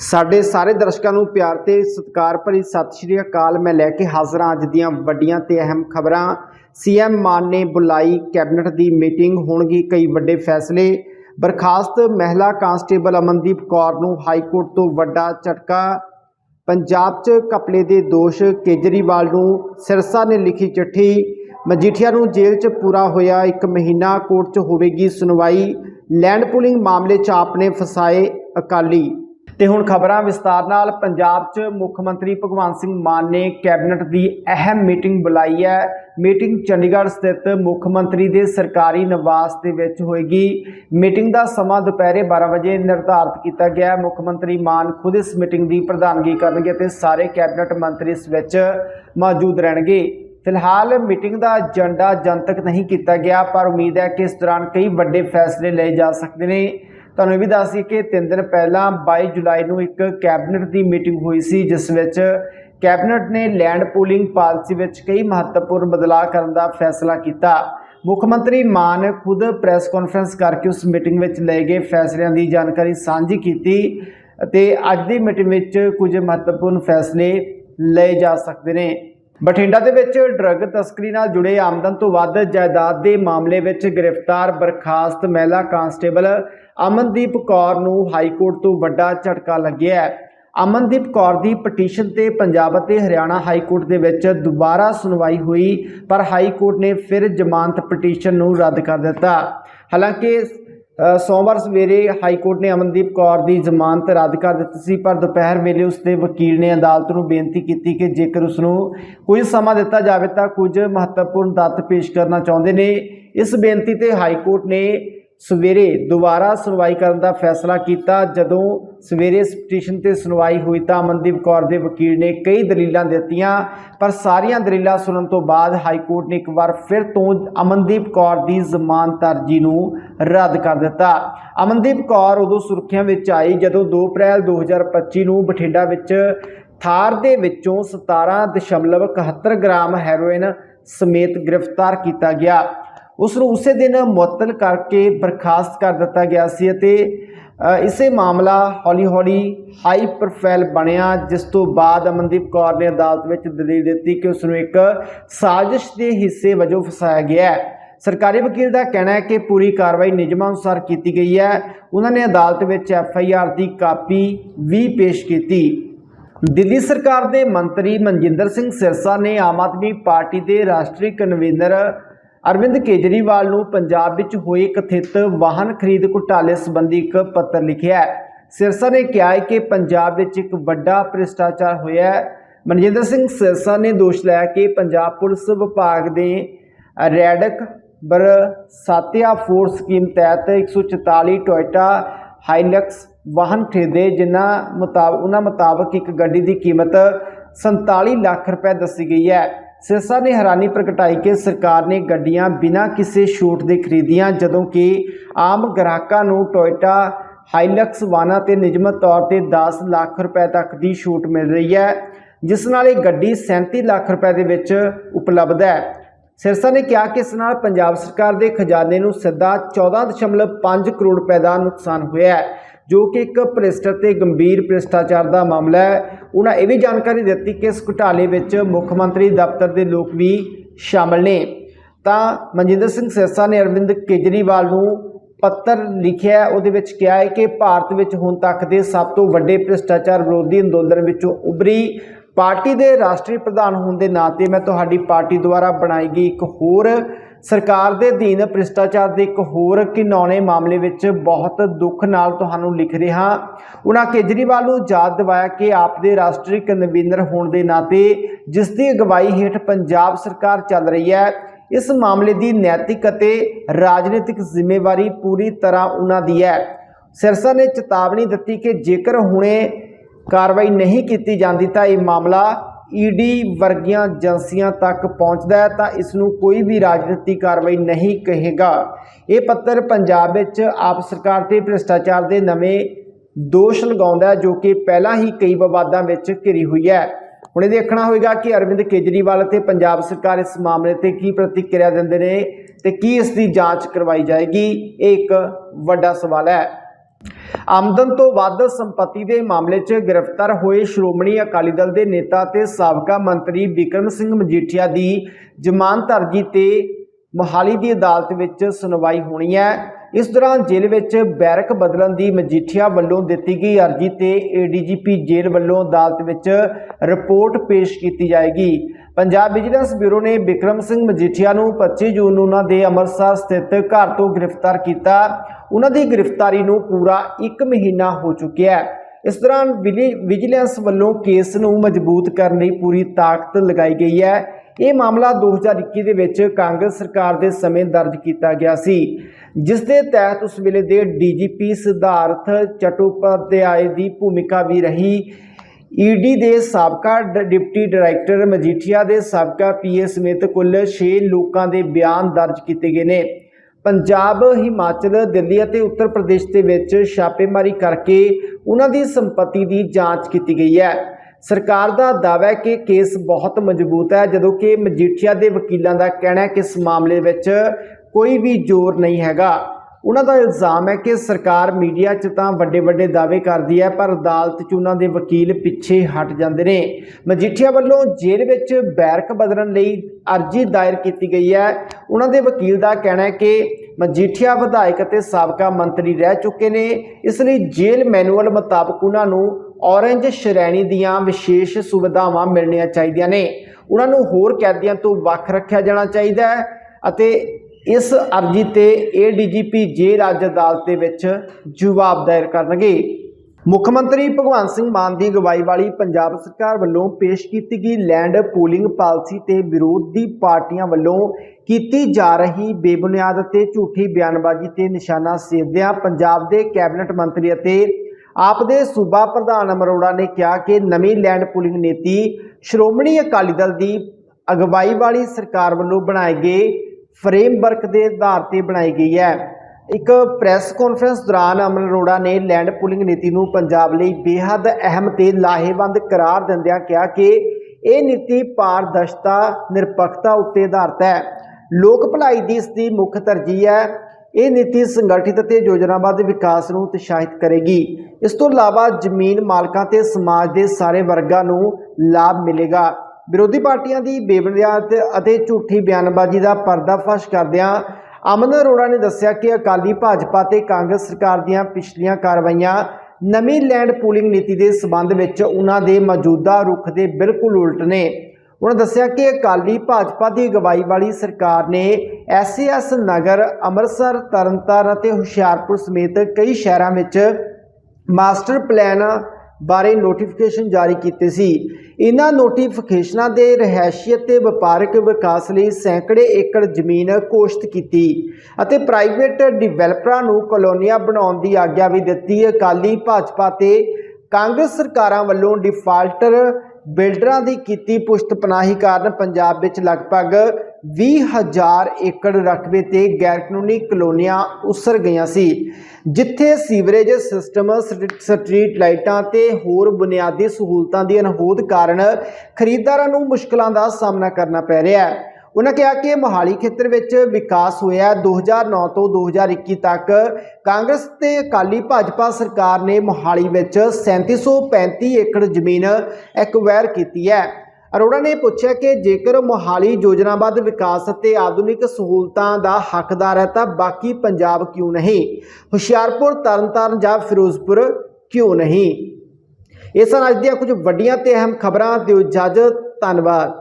ਸਾਡੇ ਸਾਰੇ ਦਰਸ਼ਕਾਂ ਨੂੰ ਪਿਆਰ ਤੇ ਸਤਿਕਾਰ ਭਰੀ ਸਤਿ ਸ਼੍ਰੀ ਅਕਾਲ। ਮੈਂ ਲੈ ਕੇ ਹਾਜ਼ਰ ਹਾਂ ਅੱਜ ਦੀਆਂ ਵੱਡੀਆਂ ਤੇ ਅਹਿਮ ਖਬਰਾਂ। ਸੀਐਮ ਮਾਨ ਨੇ ਬੁਲਾਈ ਕੈਬਨਿਟ ਦੀ ਮੀਟਿੰਗ। ਹੋਣਗੀ ਕਈ ਵੱਡੇ ਫੈਸਲੇ। ਬਰਖਾਸਤ, ਮਹਿਲਾ ਕਾਂਸਟੇਬਲ ਅਮਨਦੀਪ ਕੌਰ ਨੂੰ ਹਾਈ ਕੋਰਟ ਤੋਂ ਵੱਡਾ ਝਟਕਾ। ਪੰਜਾਬ 'ਚ ਕਪਲੇ ਦੇ ਦੋਸ਼। ਕੇਜਰੀਵਾਲ ਨੂੰ ਸਿਰਸਾ ਨੇ ਲਿਖੀ ਚਿੱਠੀ। ਮਜੀਠੀਆ ਨੂੰ ਜੇਲ੍ਹ 'ਚ ਪੂਰਾ ਹੋਇਆ ਇੱਕ ਮਹੀਨਾ। ਕੋਰਟ 'ਚ ਹੋਵੇਗੀ ਸੁਣਵਾਈ। ਲੈਂਡ ਪੁਲਿੰਗ ਮਾਮਲੇ 'ਚ ਆਪ ਨੇ ਫਸਾਏ ਅਕਾਲੀ। ਤੇ ਹੁਣ ਖਬਰਾਂ ਵਿਸਤਾਰ ਨਾਲ। ਪੰਜਾਬ 'ਚ ਮੁੱਖ ਮੰਤਰੀ ਭਗਵੰਤ ਸਿੰਘ ਮਾਨ ਨੇ ਕੈਬਨਿਟ ਦੀ ਅਹਿਮ ਮੀਟਿੰਗ ਬੁਲਾਈ ਹੈ। ਮੀਟਿੰਗ ਚੰਡੀਗੜ੍ਹ ਸਥਿਤ ਮੁੱਖ ਮੰਤਰੀ ਦੇ ਸਰਕਾਰੀ ਨਿਵਾਸ ਦੇ ਵਿੱਚ ਹੋਏਗੀ। ਮੀਟਿੰਗ ਦਾ ਸਮਾਂ ਦੁਪਹਿਰੇ 12 ਵਜੇ ਨਿਰਧਾਰਤ ਕੀਤਾ ਗਿਆ ਹੈ। ਮੁੱਖ ਮੰਤਰੀ ਮਾਨ ਖੁਦ ਇਸ ਮੀਟਿੰਗ ਦੀ ਪ੍ਰਧਾਨਗੀ ਕਰਨਗੇ ਤੇ ਸਾਰੇ ਕੈਬਨਿਟ ਮੰਤਰੀ ਇਸ ਵਿੱਚ ਮੌਜੂਦ ਰਹਿਣਗੇ। ਫਿਲਹਾਲ ਮੀਟਿੰਗ ਦਾ ਏਜੰਡਾ ਜਨਤਕ ਨਹੀਂ ਕੀਤਾ ਗਿਆ, ਪਰ ਉਮੀਦ ਹੈ ਕਿ ਇਸ ਦੌਰਾਨ ਕਈ ਵੱਡੇ ਫੈਸਲੇ ਲਏ ਜਾ ਸਕਦੇ ਨੇ। ਤੁਹਾਨੂੰ ਇਹ ਵੀ ਦੱਸ ਦਈਏ ਕਿ 3 ਦਿਨ ਪਹਿਲਾਂ 22 ਜੁਲਾਈ ਨੂੰ ਇੱਕ ਕੈਬਨਿਟ ਦੀ ਮੀਟਿੰਗ ਹੋਈ ਸੀ, ਜਿਸ ਵਿੱਚ ਕੈਬਨਿਟ ਨੇ ਲੈਂਡ ਪੂਲਿੰਗ ਪਾਲਿਸੀ ਵਿੱਚ ਕਈ ਮਹੱਤਵਪੂਰਨ ਬਦਲਾਅ ਕਰਨ ਦਾ ਫੈਸਲਾ ਕੀਤਾ। ਮੁੱਖ ਮੰਤਰੀ ਮਾਨ ਖੁਦ ਪ੍ਰੈਸ ਕਾਨਫਰੰਸ ਕਰਕੇ ਉਸ ਮੀਟਿੰਗ ਵਿੱਚ ਲਏ ਗਏ ਫੈਸਲਿਆਂ ਦੀ ਜਾਣਕਾਰੀ ਸਾਂਝੀ ਕੀਤੀ ਅਤੇ ਅੱਜ ਦੀ ਮੀਟਿੰਗ ਵਿੱਚ ਕੁਝ ਮਹੱਤਵਪੂਰਨ ਫੈਸਲੇ ਲਏ ਜਾ ਸਕਦੇ ਨੇ। ਬਠਿੰਡਾ ਦੇ ਵਿੱਚ ਡਰੱਗ ਤਸਕਰੀ ਨਾਲ ਜੁੜੇ ਆਮਦਨ ਤੋਂ ਵੱਧ ਜਾਇਦਾਦ ਦੇ ਮਾਮਲੇ ਵਿੱਚ ਗ੍ਰਿਫਤਾਰ ਬਰਖਾਸਤ ਮਹਿਲਾ ਕਾਂਸਟੇਬਲ ਅਮਨਦੀਪ ਕੌਰ ਨੂੰ ਹਾਈ ਕੋਰਟ ਤੋਂ ਵੱਡਾ ਝਟਕਾ ਲੱਗਿਆ ਹੈ। ਅਮਨਦੀਪ ਕੌਰ ਦੀ ਪਟੀਸ਼ਨ ਤੇ ਪੰਜਾਬ ਅਤੇ ਹਰਿਆਣਾ ਹਾਈ ਕੋਰਟ ਦੇ ਵਿੱਚ ਦੁਬਾਰਾ ਸੁਣਵਾਈ ਹੋਈ, ਪਰ ਹਾਈ ਕੋਰਟ ਨੇ ਫਿਰ ਜ਼ਮਾਨਤ ਪਟੀਸ਼ਨ ਨੂੰ ਰੱਦ ਕਰ ਦਿੱਤਾ। ਹਾਲਾਂਕਿ ਸੋਮਵਾਰ ਸਵੇਰੇ ਹਾਈ ਕੋਰਟ ਨੇ ਅਮਨਦੀਪ ਕੌਰ ਦੀ ਜ਼ਮਾਨਤ ਰੱਦ ਕਰ ਦਿੱਤੀ ਸੀ, ਪਰ ਦੁਪਹਿਰ ਵੇਲੇ ਉਸ ਦੇ ਵਕੀਲ ਨੇ ਅਦਾਲਤ ਨੂੰ ਬੇਨਤੀ ਕੀਤੀ ਕਿ ਜੇਕਰ ਉਸ ਨੂੰ ਕੁਝ ਸਮਾਂ ਦਿੱਤਾ ਜਾਵੇ ਤਾਂ ਕੁਝ ਮਹੱਤਵਪੂਰਨ ਤੱਥ ਪੇਸ਼ ਕਰਨਾ ਚਾਹੁੰਦੇ ਨੇ। ਇਸ ਬੇਨਤੀ ਤੇ ਹਾਈ ਕੋਰਟ ਨੇ ਸਵੇਰੇ ਦੁਬਾਰਾ ਸੁਣਵਾਈ ਕਰਨ ਦਾ ਫੈਸਲਾ ਕੀਤਾ। ਜਦੋਂ ਸਵੇਰੇ ਇਸ ਪਟੀਸ਼ਨ ਤੇ ਸੁਣਵਾਈ ਹੋਈ ਤਾਂ ਅਮਨਦੀਪ ਕੌਰ ਦੇ ਵਕੀਲ ਨੇ ਕਈ ਦਲੀਲਾਂ ਦਿੱਤੀਆਂ, ਪਰ ਸਾਰੀਆਂ ਦਲੀਲਾਂ ਸੁਣਨ ਤੋਂ ਬਾਅਦ ਹਾਈ ਕੋਰਟ ਨੇ ਇੱਕ ਵਾਰ ਫਿਰ ਤੋਂ ਅਮਨਦੀਪ ਕੌਰ ਦੀ ਜ਼ਮਾਨਤ ਅਰਜ਼ੀ ਨੂੰ ਰੱਦ ਕਰ ਦਿੱਤਾ। ਅਮਨਦੀਪ ਕੌਰ ਉਦੋਂ ਸੁਰੱਖਿਆ ਵਿੱਚ ਆਈ ਜਦੋਂ 2 ਅਪ੍ਰੈਲ 2025 ਨੂੰ ਬਠਿੰਡਾ ਵਿੱਚ ਥਾਰ ਦੇ ਵਿੱਚੋਂ 17.71 ਗ੍ਰਾਮ ਹੈਰੋਇਨ ਸਮੇਤ ਗ੍ਰਿਫਤਾਰ ਕੀਤਾ ਗਿਆ। ਉਸ ਨੂੰ ਉਸੇ ਦਿਨ ਮੁਅੱਤਲ ਕਰਕੇ ਬਰਖਾਸਤ ਕਰ ਦਿੱਤਾ ਗਿਆ ਸੀ ਅਤੇ ਇਸੇ ਮਾਮਲਾ ਹੌਲੀ-ਹੌਲੀ ਹਾਈ ਪ੍ਰੋਫਾਈਲ ਬਣਿਆ, ਜਿਸ ਤੋਂ ਬਾਅਦ ਅਮਨਦੀਪ ਕੌਰ ਨੇ ਅਦਾਲਤ ਵਿੱਚ ਦਲੀਲ ਦਿੱਤੀ ਕਿ ਉਸ ਨੂੰ ਇੱਕ ਸਾਜ਼ਿਸ਼ ਦੇ ਹਿੱਸੇ ਵਜੋਂ ਫਸਾਇਆ ਗਿਆ ਹੈ। ਸਰਕਾਰੀ ਵਕੀਲ ਦਾ ਕਹਿਣਾ ਹੈ ਕਿ ਪੂਰੀ ਕਾਰਵਾਈ ਨਿਯਮਾਂ ਅਨੁਸਾਰ ਕੀਤੀ ਗਈ ਹੈ। ਉਹਨਾਂ ਨੇ ਅਦਾਲਤ ਵਿੱਚ ਐਫ ਆਈ ਆਰ ਦੀ ਕਾਪੀ ਵੀ ਪੇਸ਼ ਕੀਤੀ। ਦਿੱਲੀ ਸਰਕਾਰ ਦੇ ਮੰਤਰੀ ਮਨਜਿੰਦਰ ਸਿੰਘ ਸਿਰਸਾ ਨੇ ਆਮ ਆਦਮੀ ਪਾਰਟੀ ਦੇ ਰਾਸ਼ਟਰੀ ਕਨਵੀਨਰ ਅਰਵਿੰਦ ਕੇਜਰੀਵਾਲ ਨੂੰ ਪੰਜਾਬ ਵਿੱਚ ਹੋਏ ਕਥਿਤ ਵਾਹਨ ਖਰੀਦ ਘੁਟਾਲੇ ਸੰਬੰਧੀ ਇੱਕ ਪੱਤਰ ਲਿਖਿਆ ਹੈ। ਸਿਰਸਾ ਨੇ ਕਿਹਾ ਹੈ ਕਿ ਪੰਜਾਬ ਵਿੱਚ ਇੱਕ ਵੱਡਾ ਭ੍ਰਿਸ਼ਟਾਚਾਰ ਹੋਇਆ ਹੈ। ਮਨਜਿੰਦਰ ਸਿੰਘ ਸਿਰਸਾ ਨੇ ਦੋਸ਼ ਲਾਇਆ ਕਿ ਪੰਜਾਬ ਪੁਲਿਸ ਵਿਭਾਗ ਦੇ ਰੈਡਕ ਬਰਸਾਤੀਆ ਫੋਰਸ ਸਕੀਮ ਤਹਿਤ 144 ਟੋਇਟਾ ਹਾਈਲੈਕਸ ਵਾਹਨ ਖਰੀਦੇ, ਜਿਨ੍ਹਾਂ ਮੁਤਾਬਕ ਉਹਨਾਂ ਮੁਤਾਬਕ ਇੱਕ ਗੱਡੀ ਦੀ ਕੀਮਤ 47 ਲੱਖ ਰੁਪਏ ਦੱਸੀ ਗਈ ਹੈ। ਸਿਰਸਾ ਨੇ ਹੈਰਾਨੀ ਪ੍ਰਗਟਾਈ ਕਿ ਸਰਕਾਰ ਨੇ ਗੱਡੀਆਂ ਬਿਨਾਂ ਕਿਸੇ ਛੂਟ ਦੇ ਖਰੀਦੀਆਂ, ਜਦੋਂ ਕਿ ਆਮ ਗ੍ਰਾਹਕਾਂ ਨੂੰ ਟੋਇਟਾ ਹਾਈਲੈਕਸ ਵਾਹਨਾਂ ਤੇ ਨਿਯਮਤ ਤੌਰ ਤੇ 10 ਲੱਖ ਰੁਪਏ ਤੱਕ ਦੀ ਛੂਟ ਮਿਲ ਰਹੀ ਹੈ, ਜਿਸ ਨਾਲ ਇਹ ਗੱਡੀ 37 ਲੱਖ ਰੁਪਏ ਦੇ ਵਿੱਚ ਉਪਲਬਧ ਹੈ। ਸਿਰਸਾ ਨੇ ਕਿਹਾ ਕਿ ਇਸ ਨਾਲ ਪੰਜਾਬ ਸਰਕਾਰ ਦੇ ਖਜ਼ਾਨੇ ਨੂੰ ਸਿੱਧਾ 14.5 ਕਰੋੜ ਰੁਪਏ ਦਾ ਨੁਕਸਾਨ ਹੋਇਆ ਹੈ। ਜੋ ਕਿ ਇੱਕ ਭ੍ਰਿਸ਼ਟ ਅਤੇ ਗੰਭੀਰ ਭ੍ਰਿਸ਼ਟਾਚਾਰ ਦਾ ਮਾਮਲਾ ਹੈ। ਉਹਨਾਂ ਇਹ ਵੀ ਜਾਣਕਾਰੀ ਦਿੱਤੀ ਕਿ ਇਸ ਘੁਟਾਲੇ ਵਿੱਚ ਮੁੱਖ ਮੰਤਰੀ ਦਫ਼ਤਰ ਦੇ ਲੋਕ ਵੀ ਸ਼ਾਮਲ ਨੇ। ਤਾਂ ਮਨਜਿੰਦਰ ਸਿੰਘ ਸਿਰਸਾ ਨੇ ਅਰਵਿੰਦ ਕੇਜਰੀਵਾਲ ਨੂੰ ਪੱਤਰ ਲਿਖਿਆ ਉਹਦੇ ਵਿੱਚ ਕਿਹਾ ਹੈ ਕਿ ਭਾਰਤ ਵਿੱਚ ਹੁਣ ਤੱਕ ਦੇ ਸਭ ਤੋਂ ਵੱਡੇ ਭ੍ਰਿਸ਼ਟਾਚਾਰ ਵਿਰੋਧੀ ਅੰਦੋਲਨ ਵਿੱਚੋਂ ਉਭਰੀ ਪਾਰਟੀ ਦੇ ਰਾਸ਼ਟਰੀ ਪ੍ਰਧਾਨ ਹੋਣ ਦੇ ਨਾਤੇ ਮੈਂ ਤੁਹਾਡੀ ਪਾਰਟੀ ਦੁਆਰਾ ਬਣਾਈ ਗਈ ਇੱਕ ਹੋਰ ਸਰਕਾਰ ਦੇ ਅਧੀਨ ਭ੍ਰਿਸ਼ਟਾਚਾਰ ਦੇ ਇੱਕ ਹੋਰ ਘਿਨੌਣੇ ਮਾਮਲੇ ਵਿੱਚ ਬਹੁਤ ਦੁੱਖ ਨਾਲ ਤੁਹਾਨੂੰ ਲਿਖ ਰਿਹਾ ਉਹਨਾਂ ਕੇਜਰੀਵਾਲ ਨੂੰ ਯਾਦ ਦਿਵਾਇਆ ਕਿ ਆਪ ਦੇ ਰਾਸ਼ਟਰੀ ਕਨਵੀਨਰ ਹੋਣ ਦੇ ਨਾਤੇ ਜਿਸ ਦੀ ਅਗਵਾਈ ਹੇਠ ਪੰਜਾਬ ਸਰਕਾਰ ਚੱਲ ਰਹੀ ਹੈ, ਇਸ ਮਾਮਲੇ ਦੀ ਨੈਤਿਕ ਅਤੇ ਰਾਜਨੀਤਿਕ ਜ਼ਿੰਮੇਵਾਰੀ ਪੂਰੀ ਤਰ੍ਹਾਂ ਉਹਨਾਂ ਦੀ ਹੈ। ਸਿਰਸਾ ਨੇ ਚੇਤਾਵਨੀ ਦਿੱਤੀ ਕਿ ਜੇਕਰ ਹੁਣੇ ਕਾਰਵਾਈ ਨਹੀਂ ਕੀਤੀ ਜਾਂਦੀ ਤਾਂ ਇਹ ਮਾਮਲਾ ਈਡੀ ਵਰਗੀਆਂ ਏਜੰਸੀਆਂ ਤੱਕ ਪਹੁੰਚਦਾ ਹੈ ਤਾਂ ਇਸ ਨੂੰ ਕੋਈ ਵੀ ਰਾਜਨੀਤਿਕ ਕਾਰਵਾਈ ਨਹੀਂ ਕਹੇਗਾ। ਇਹ ਪੱਤਰ ਪੰਜਾਬ ਵਿੱਚ ਆਪ ਸਰਕਾਰ ਤੇ ਭ੍ਰਿਸ਼ਟਾਚਾਰ ਦੇ ਨਵੇਂ ਦੋਸ਼ ਲਗਾਉਂਦਾ ਜੋ ਕਿ ਪਹਿਲਾਂ ਹੀ ਕਈ ਵਿਵਾਦਾਂ ਵਿੱਚ ਘਿਰੀ ਹੋਈ ਹੈ। ਹੁਣ ਇਹ ਦੇਖਣਾ ਹੋਵੇਗਾ ਕਿ ਅਰਵਿੰਦ ਕੇਜਰੀਵਾਲ ਅਤੇ ਪੰਜਾਬ ਸਰਕਾਰ ਇਸ ਮਾਮਲੇ ਤੇ ਕੀ ਪ੍ਰਤੀਕਿਰਿਆ ਦਿੰਦੇ ਨੇ ਤੇ ਕੀ ਇਸ ਦੀ ਜਾਂਚ ਕਰਵਾਈ ਜਾਏਗੀ, ਇਹ ਇੱਕ ਵੱਡਾ ਸਵਾਲ ਹੈ। ਆਮਦਨ ਤੋਂ ਵੱਧ ਸੰਪਤੀ ਦੇ ਮਾਮਲੇ 'ਚ ਗ੍ਰਿਫਤਾਰ ਹੋਏ ਸ਼੍ਰੋਮਣੀ ਅਕਾਲੀ ਦਲ ਦੇ ਨੇਤਾ ਤੇ ਸਾਬਕਾ ਮੰਤਰੀ ਬਿਕਰਮ ਸਿੰਘ ਮਜੀਠੀਆ ਦੀ ਜ਼ਮਾਨਤ ਅਰਜ਼ੀ ਤੇ ਮੋਹਾਲੀ ਦੀ ਅਦਾਲਤ ਵਿੱਚ ਸੁਣਵਾਈ ਹੋਣੀ ਹੈ। ਇਸ ਦੌਰਾਨ ਜੇਲ੍ਹ ਵਿੱਚ ਬੈਰਕ ਬਦਲਣ ਦੀ ਮਜੀਠੀਆ ਵੱਲੋਂ ਦਿੱਤੀ ਗਈ ਅਰਜ਼ੀ ਤੇ ਏਡੀਜੀਪੀ ਜੇਲ੍ਹ ਵੱਲੋਂ ਅਦਾਲਤ ਵਿੱਚ ਰਿਪੋਰਟ ਪੇਸ਼ ਕੀਤੀ ਜਾਏਗੀ। ਪੰਜਾਬ ਵਿਜੀਲੈਂਸ ਬਿਊਰੋ ਨੇ ਬਿਕਰਮ ਸਿੰਘ ਮਜੀਠੀਆ ਨੂੰ 25 ਜੂਨ ਨੂੰ ਉਹਨਾਂ ਦੇ ਅੰਮ੍ਰਿਤਸਰ ਸਥਿਤ ਘਰ ਤੋਂ ਗ੍ਰਿਫਤਾਰ ਕੀਤਾ। ਉਹਨਾਂ ਦੀ ਗ੍ਰਿਫਤਾਰੀ ਨੂੰ ਪੂਰਾ 1 ਮਹੀਨਾ ਹੋ ਚੁੱਕਿਆ ਹੈ। ਇਸ ਦੌਰਾਨ ਵਿਲੀ- ਵਿਜੀਲੈਂਸ ਵੱਲੋਂ ਕੇਸ ਨੂੰ ਮਜ਼ਬੂਤ ਕਰਨ ਲਈ ਪੂਰੀ ਤਾਕਤ ਲਗਾਈ ਗਈ ਹੈ। ਇਹ ਮਾਮਲਾ 2021 ਦੇ ਵਿੱਚ ਕਾਂਗਰਸ ਸਰਕਾਰ ਦੇ ਸਮੇਂ ਦਰਜ ਕੀਤਾ ਗਿਆ ਸੀ। ਜਿਸ ਦੇ ਤਹਿਤ ਉਸ ਵੇਲੇ ਦੇ ਡੀਜੀਪੀ ਸਿਧਾਰਥ ਚਟੋਪਾਧਿਆਏ ਦੀ ਭੂਮਿਕਾ ਵੀ ਰਹੀ। ਈਡੀ ਦੇ ਸਾਬਕਾ ਡ- ਡਿਪਟੀ ਡਾਇਰੈਕਟਰ ਮਜੀਠੀਆ ਦੇ ਸਾਬਕਾ ਪੀਏ ਸਮੇਤ ਕੁੱਲ 6 ਲੋਕਾਂ ਦੇ ਬਿਆਨ ਦਰਜ ਕੀਤੇ ਗਏ ਨੇ। ਪੰਜਾਬ, ਹਿਮਾਚਲ, ਦਿੱਲੀ ਅਤੇ ਉੱਤਰ ਪ੍ਰਦੇਸ਼ ਦੇ ਵਿੱਚ ਛਾਪੇਮਾਰੀ ਕਰਕੇ ਉਹਨਾਂ ਦੀ ਸੰਪਤੀ ਦੀ ਜਾਂਚ ਕੀਤੀ ਗਈ ਹੈ। ਸਰਕਾਰ ਦਾ ਦਾਅਵਾ ਹੈ ਕਿ ਕੇਸ ਬਹੁਤ ਮਜ਼ਬੂਤ ਹੈ, ਜਦੋਂ ਕਿ ਮਜੀਠੀਆ ਦੇ ਵਕੀਲਾਂ ਦਾ ਕਹਿਣਾ ਹੈ ਕਿ ਇਸ ਮਾਮਲੇ ਵਿੱਚ ਕੋਈ ਵੀ ਜ਼ੋਰ ਨਹੀਂ ਹੈਗਾ। ਉਹਨਾਂ ਦਾ ਇਲਜ਼ਾਮ ਹੈ ਕਿ ਸਰਕਾਰ ਮੀਡੀਆ 'ਚ ਤਾਂ ਵੱਡੇ ਵੱਡੇ ਦਾਅਵੇ ਕਰਦੀ ਹੈ, ਪਰ ਅਦਾਲਤ 'ਚ ਉਹਨਾਂ ਦੇ ਵਕੀਲ ਪਿੱਛੇ ਹਟ ਜਾਂਦੇ ਨੇ। ਮਜੀਠੀਆ ਵੱਲੋਂ ਜੇਲ੍ਹ ਵਿੱਚ ਬੈਰਕ ਬਦਲਣ ਲਈ ਅਰਜ਼ੀ ਦਾਇਰ ਕੀਤੀ ਗਈ ਹੈ। ਉਹਨਾਂ ਦੇ ਵਕੀਲ ਦਾ ਕਹਿਣਾ ਹੈ ਕਿ ਮਜੀਠੀਆ ਵਿਧਾਇਕ ਅਤੇ ਸਾਬਕਾ ਮੰਤਰੀ ਰਹਿ ਚੁੱਕੇ ਨੇ। ਇਸ ਲਈ ਜੇਲ੍ਹ ਮੈਨੂਅਲ ਮੁਤਾਬਕ ਉਹਨਾਂ ਨੂੰ ਔਰੰਜ ਸ਼੍ਰੇਣੀ ਦੀਆਂ ਵਿਸ਼ੇਸ਼ ਸੁਵਿਧਾਵਾਂ ਮਿਲਣੀਆਂ ਚਾਹੀਦੀਆਂ ਨੇ। ਉਹਨਾਂ ਨੂੰ ਹੋਰ ਕੈਦੀਆਂ ਤੋਂ ਵੱਖ ਰੱਖਿਆ ਜਾਣਾ ਚਾਹੀਦਾ ਹੈ ਅਤੇ ਇਸ ਅਰਜ਼ੀ ਤੇ ਏਡੀਜੀਪੀ ਜੇ ਅੱਜ ਅਦਾਲਤ ਦੇ ਵਿੱਚ ਜਵਾਬ ਦਾਇਰ ਕਰਨਗੇ। ਮੁੱਖ ਮੰਤਰੀ ਭਗਵੰਤ ਸਿੰਘ ਮਾਨ ਦੀ ਅਗਵਾਈ ਵਾਲੀ ਪੰਜਾਬ ਸਰਕਾਰ ਵੱਲੋਂ ਪੇਸ਼ ਕੀਤੀ ਗਈ ਲੈਂਡ ਪੂਲਿੰਗ ਪਾਲਿਸੀ ਤੇ ਵਿਰੋਧੀ ਪਾਰਟੀਆਂ ਵੱਲੋਂ ਕੀਤੀ ਜਾ ਰਹੀ ਬੇਬੁਨਿਆਦ ਅਤੇ ਝੂਠੀ ਬਿਆਨਬਾਜ਼ੀ ਤੇ ਨਿਸ਼ਾਨਾ ਸਾਧਦਿਆਂ ਪੰਜਾਬ ਦੇ ਕੈਬਨਿਟ ਮੰਤਰੀ ਅਤੇ ਆਪ ਦੇ ਸੂਬਾ ਪ੍ਰਧਾਨ ਅਮਰੋੜਾ ਨੇ ਕਿਹਾ ਕਿ ਨਵੀਂ ਲੈਂਡ ਪੂਲਿੰਗ ਨੀਤੀ ਸ਼੍ਰੋਮਣੀ ਅਕਾਲੀ ਦਲ ਦੀ ਅਗਵਾਈ ਵਾਲੀ ਸਰਕਾਰ ਵੱਲੋਂ ਬਣਾਏ ਗਏ ਫਰੇਮਵਰਕ ਦੇ ਆਧਾਰ ਤੇ ਬਣਾਈ ਗਈ ਹੈ। ਇੱਕ ਪ੍ਰੈਸ ਕਾਨਫਰੰਸ ਦੌਰਾਨ ਅਮਨ ਅਰੋੜਾ ਨੇ ਲੈਂਡ ਪੂਲਿੰਗ ਨੀਤੀ ਨੂੰ ਪੰਜਾਬ ਲਈ ਬੇहद ਅਹਿਮ ਤੇ ਲਾਹੇਵੰਦ ਕਰਾਰ ਦਿੰਦਿਆਂ ਕਿਹਾ ਕਿ ਇਹ ਨੀਤੀ ਪਾਰਦਰਸ਼ਤਾ, ਨਿਰਪੱਖਤਾ ਉੱਤੇ ਆਧਾਰਿਤ ਹੈ। ਲੋਕ ਭਲਾਈ ਦੀ ਇਸ ਦੀ ਮੁੱਖ ਤਰਜੀਹ ਹੈ। ਇਹ ਨੀਤੀ ਸੰਗਠਿਤ ਅਤੇ ਯੋਜਨਾਬੱਧ ਵਿਕਾਸ ਨੂੰ ਉਤਸ਼ਾਹਿਤ ਕਰੇਗੀ। ਇਸ ਤੋਂ ਇਲਾਵਾ ਜ਼ਮੀਨ ਮਾਲਕਾਂ ਤੇ ਸਮਾਜ ਦੇ ਸਾਰੇ ਵਰਗਾਂ ਨੂੰ ਲਾਭ ਮਿਲੇਗਾ। ਵਿਰੋਧੀ ਪਾਰਟੀਆਂ ਦੀ ਬੇਬੁਨਿਆਦ ਅਤੇ ਝੂਠੀ ਬਿਆਨਬਾਜ਼ੀ ਦਾ ਪਰਦਾਫਾਸ਼ ਕਰਦਿਆਂ ਅਮਨ ਅਰੋੜਾ ਨੇ ਦੱਸਿਆ ਕਿ ਅਕਾਲੀ ਭਾਜਪਾ ਤੇ ਕਾਂਗਰਸ ਸਰਕਾਰ ਦੀਆਂ ਪਿਛਲੀਆਂ ਕਾਰਵਾਈਆਂ ਨਵੀਂ ਲੈਂਡ ਪੂਲਿੰਗ ਨੀਤੀ ਦੇ ਸਬੰਧ ਵਿੱਚ ਉਹਨਾਂ ਦੇ ਮੌਜੂਦਾ ਰੁਖ ਦੇ ਬਿਲਕੁਲ ਉਲਟ ਨੇ। ਉਹਨਾਂ ਦੱਸਿਆ ਕਿ ਅਕਾਲੀ ਭਾਜਪਾ ਦੀ ਅਗਵਾਈ ਵਾਲੀ ਸਰਕਾਰ ਨੇ ਐਸਐਸ ਨਗਰ, ਅੰਮ੍ਰਿਤਸਰ, ਤਰਨਤਾਰਨ ਅਤੇ ਹੁਸ਼ਿਆਰਪੁਰ ਸਮੇਤ ਕਈ ਸ਼ਹਿਰਾਂ ਵਿੱਚ ਮਾਸਟਰ ਪਲਾਨ ਬਾਰੇ ਨੋਟੀਫਿਕੇਸ਼ਨ ਜਾਰੀ ਕੀਤੇ ਸੀ। ਇਹਨਾਂ ਨੋਟੀਫਿਕੇਸ਼ਨਾਂ ਦੇ ਰਹਿਸ਼ੀਅਤ ਤੇ ਵਪਾਰਕ ਵਿਕਾਸ ਲਈ ਸੈਂਕੜੇ ਏਕੜ ਜ਼ਮੀਨ ਕੋਸ਼ਤ ਕੀਤੀ ਅਤੇ ਪ੍ਰਾਈਵੇਟ ਡਿਵੈਲਪਰਾਂ ਨੂੰ ਕਲੋਨੀਆਂ ਬਣਾਉਣ ਦੀ ਆਗਿਆ ਵੀ ਦਿੱਤੀ। ਅਕਾਲੀ ਭਾਜਪਾ ਤੇ ਕਾਂਗਰਸ ਸਰਕਾਰਾਂ ਵੱਲੋਂ ਡਿਫਾਲਟਰ ਬਿਲਡਰਾਂ ਦੀ ਕੀਤੀ ਪੁਸ਼ਤਪਨਾਹੀ ਕਾਰਨ ਪੰਜਾਬ ਵਿੱਚ ਲਗਭਗ 20000 ਏਕੜ ਰਕਬੇ ਤੇ ਗੈਰਕਾਨੂੰਨੀ ਕਲੋਨੀਆਂ ਉਸਰ ਗਈਆਂ ਸੀ, ਜਿੱਥੇ ਸੀਵਰੇਜ ਸਿਸਟਮ, ਸਟਰੀ- ਸਟਰੀਟ ਲਾਈਟਾਂ ਤੇ ਹੋਰ ਬੁਨਿਆਦੀ ਸਹੂਲਤਾਂ ਦੀ ਅਣਹੋਂਦ ਕਾਰਨ ਖਰੀਦਦਾਰਾਂ ਨੂੰ ਮੁਸ਼ਕਲਾਂ ਦਾ ਸਾਹਮਣਾ ਕਰਨਾ ਪੈ ਰਿਹਾ ਹੈ ਉਹਨਾਂ ਕਿਹਾ ਕਿ ਮੋਹਾਲੀ ਖੇਤਰ ਵਿੱਚ ਵਿਕਾਸ ਹੋਇਆ ਹੈ। 2009 ਤੋਂ 2021 ਤੱਕ ਕਾਂਗਰਸ ਤੇ ਅਕਾਲੀ ਭਾਜਪਾ ਸਰਕਾਰ ਨੇ ਮੋਹਾਲੀ ਵਿੱਚ 3735 ਏਕੜ ਜ਼ਮੀਨ ਐਕਵਾਇਰ ਕੀਤੀ ਹੈ ਅਰੋੜਾ ਨੇ ਪੁੱਛਿਆ ਕਿ ਜੇਕਰ ਮੋਹਾਲੀ ਯੋਜਨਾਬੱਧ ਵਿਕਾਸ ਅਤੇ ਆਧੁਨਿਕ ਸਹੂਲਤਾਂ ਦਾ ਹੱਕਦਾਰ ਹੈ ਤਾਂ ਬਾਕੀ ਪੰਜਾਬ ਕਿਉਂ ਨਹੀਂ? ਹੁਸ਼ਿਆਰਪੁਰ, ਤਰਨਤਾਰਨ ਜਾਂ ਫਿਰੋਜ਼ਪੁਰ ਕਿਉਂ ਨਹੀਂ? ਇਹ ਸਨ ਅੱਜ ਦੀਆਂ ਕੁਝ ਵੱਡੀਆਂ ਤੇ ਅਹਿਮ ਖਬਰਾਂ ਦਿਓ ਇਜਾਜ਼ਤ, ਧੰਨਵਾਦ।